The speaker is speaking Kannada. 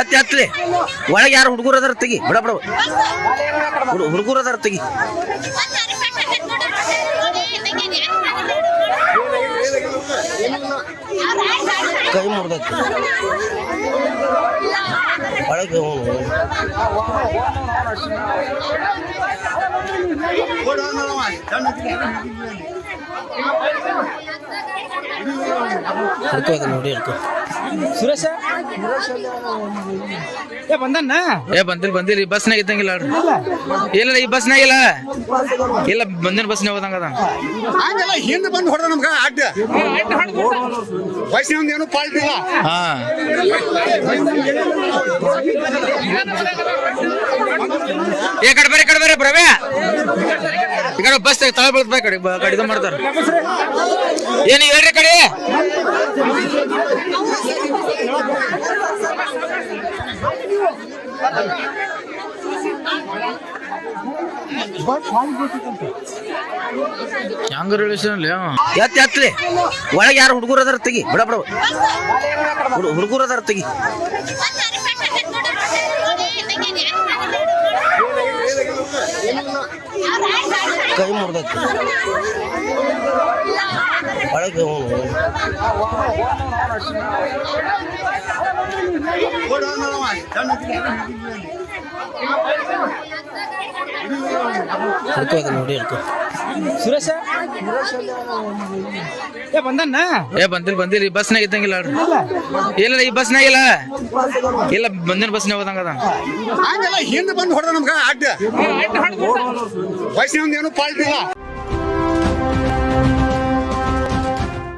ಎತ್ ಎತ್ಲಿ ಒಳಗೆ ಯಾರು ಹುಡುಗರು ಅದಾರ ತೆಗಿ. ಬಿಡ ಬಿಡ. ಹುಡುಗರು ಅದಾರ ತೆಗಿ. ಕೈ ಮುರ್ದೈತಿ. ಒಳಗೆ ನೋಡಿ ಹಿಡ್ಕೊ. ಸುರೇಶ? ಏ ಬಂದನ್ನ ಏ ಬಂದಿಲ್ಲ ಬಂದಿಲ್ಲ ಈ ಬಸ್ನಾಗ ಇದ್ದಂಗಿಲ್ಲ ಇಲ್ಲ. ಈ ಬಸ್ನಾಗ ಇಲ್ಲ. ಇಲ್ಲ ಬಂದಿನ ಬಸ್ನಾಗ ಹೋದಂಗ ಅದ ಹಂಗೆಲ್ಲ ಹಿಂದೆ ಬಂದು ಹೊಡೆದ ನಮ್ಗ ಅಡ್ಡ. ವಯಸ್ಸಿನ ಏನು ಪಾಲ್ಟ್ ಇಲ್ಲ. ಹಾ. ಏ ಕಡೆ ಬರ್ರಿ ಕಡೆ ಬರ್ರಿ ಪ್ರವೇ ಈ ಕಡೆ ಬಸ್ ತಳ ಬೀಳ್ತ ಕಡೆ ಬ- ಕಡೆ ಇದು ಮಾಡ್ತಾರ. ಏನು ಹೇಳ್ರಿ ಕಡೆ. ಹೆಂಗ ರಿಲೇಷನ್ ಎತ್ ಎತ್ಲಿ ಒಳಗೆ ಯಾರು ಹುಡುಗರು ಅದಾರ ತೆಗಿ. ಬಿಡ ಬಿಡ ಹುಡುಗರು ಅದಾರ ತೆಗಿ. ಕೈ ಮುರ್ದೈತಿ. ಒಳಗೆ. ಹಿಡ್ಕೊ ಇದನ್ನ ನೋಡಿ ಹಿಡ್ಕೊ ಸುರೇಶ? ಏ ಬಂದಣ್ಣ? ಏ ಬಂದಿಲ್ಲ ಬಂದಿಲ್ಲ ಈ ಬಸ್ನಾಗ ಇದ್ದಂಗಿಲ್ಲ ನೋಡ್ರಿ ಇಲ್ಲ ಈ ಬಸ್ನಾಗ ಇಲ್ಲ ಇಲ್ಲ ಬಂದಿನ ಬಸ್ನಾಗ ಹೋದಂಗ ಅದ ಹಿಂದೆ ಬಂದು ಹೊಡೆದ ನಮ್ಗೆ ಅಡ್ಡ ವಯಸ್ಸಿನ ಏನು ಪಾಲ್ಟ್ ಇಲ್ಲ